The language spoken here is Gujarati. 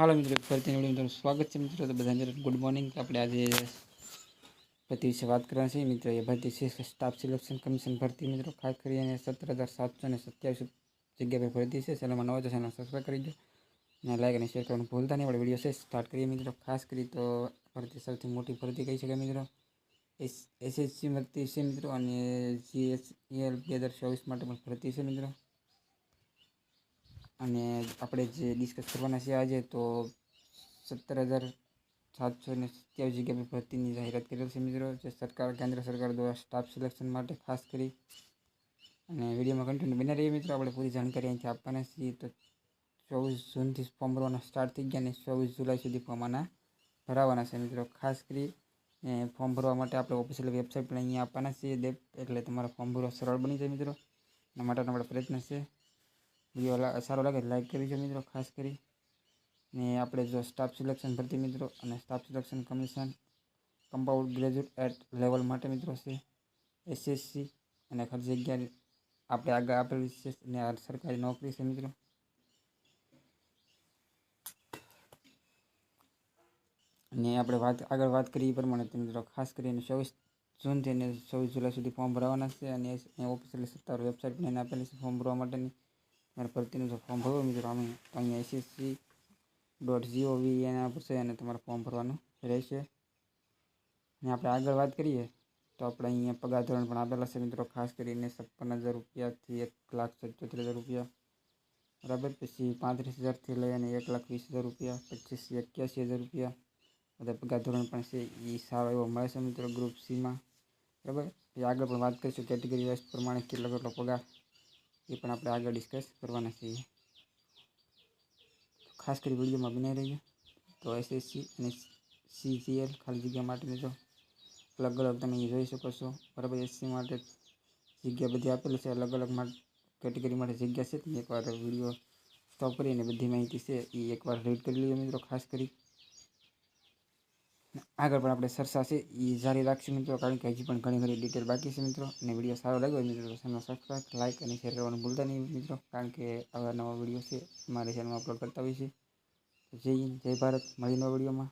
हाला मित्र फरी मित्र स्वागत है मित्र गुड मॉर्निंग आप आज भर्ती विषय बात करना चाहिए मित्रों ये भर्ती विशेष स्टाफ सिलेक्शन कमीशन भर्ती मित्रों खास कर सत्तर हज़ार सात सौ सत्यावीस जगह पर भरती है चैनल में चैनल सब्सक्राइब कर दीजिए लाइक ने शेयर करना भूलता नहीं वीडियो से स्टार्ट करिए मित्रों खास कर तो भरती सबसे मोटी भर्ती कही सकें मित्रों एस एस एस सी भरती है मित्रों जी एस एल बजार चौबीस में भर्ती है मित्रों અને આપણે જે ડિસ્કસ કરવાના છે આજે તો સત્તર હજાર સાતસો ને સત્યાવીસ જગ્યા પર ભરતીની જાહેરાત કરેલ છે મિત્રો જે સરકાર કેન્દ્ર સરકાર દ્વારા સ્ટાફ સિલેક્શન માટે ખાસ કરી અને વિડીયોમાં કન્ટિન્યુ બની રહીએ મિત્રો આપણે પૂરી જાણકારી અહીંથી આપવાના છીએ તો ચોવીસ જૂનથી ફોર્મ ભરવાના સ્ટાર્ટ થઈ ગયા અને ચોવીસ જુલાઈ સુધી ફોર્મ આના ભરાવાના છે મિત્રો ખાસ કરી ફોર્મ ભરવા માટે આપણે ઓફિશિયલ વેબસાઇટ પણ અહીંયા આપવાના છીએ એટલે તમારા ફોર્મ ભરવા સરળ બની જાય મિત્રો એના માટેનો આપણે પ્રયત્ન છે વિડીયો સારો લાગે લાઈક કરીજો મિત્રો ખાસ કરી ને આપણે જો સ્ટાફ સિલેક્શન ભરતી મિત્રો અને staff selection commission compound graduate at level માટે મિત્રો છે એસએસસી અને ખર્ચ જગ્યા આપણે આગળ આપેલી છે ને આ સરકારી નોકરી છે મિત્રો અને આપણે વાત આગળ વાત કરીએ પ્રમાણે મિત્રો ખાસ કરીને ચોવીસ જૂનથી અને ચોવીસ જુલાઈ સુધી ફોર્મ ભરવાના છે અને ઓફિશિયલ સત્તાવાર વેબસાઇટ પણ એને આપેલી છે ફોર્મ ભરવા માટેની અન પ્રતિનિમળ ફોર્મ ભરો મિત્રો અમે agisc.gov.in પરથી અને તમારું ફોર્મ ભરવાનું રહેશે અહીં આપણે આગળ વાત કરીએ તો આપણે અહીંયા પગાર ધોરણ પણ આપેલા છે મિત્રો ખાસ કરીને 55000 રૂપિયા થી 1,37,000 રૂપિયા બરાબર પછી 35000 થી લઈને 1,20,000 રૂપિયા 258100 રૂપિયા આ પગાર ધોરણ પણ છે ઈ સાવ એવો મળે છે મિત્રો ગ્રુપ સી માં બરાબર એ આગળ પણ વાત કરીશું કેટેગરી वाइज પ્રમાણે કેટલો પગાર ये पर आप आगे डिस्कस करवाना चाहिए तो खास कर वीडियो में बने रहिए तो एस एस सी ने सी जी एल खाली जगह मैं जो अलग अलग तब अ जी सको बराबर एस सी मैं जगह बढ़ी आप अलग अलग कैटेगरी जगह से एक बार वीडियो स्टॉप कर बड़ी महती से एक बार रीड कर लीजिए मित्रों खास कर આગળ પણ આપણે ચર્ચા છે એ જારી રાખશું મિત્રો કારણ કે હજી પણ ઘણી ઘણી ડિટેલ બાકી છે મિત્રો અને વિડીયો સારો લાગ્યો મિત્રો ચેનલ સબસ્ક્રાઈબ લાઇક અને શેર કરવાનું ભૂલતા નહીં મિત્રો કારણ કે આવા નવા વિડીયો છે મારી ચેનલમાં અપલોડ કરતા હોય છે જય હિન્દ જય ભારત મળી નવા વિડીયોમાં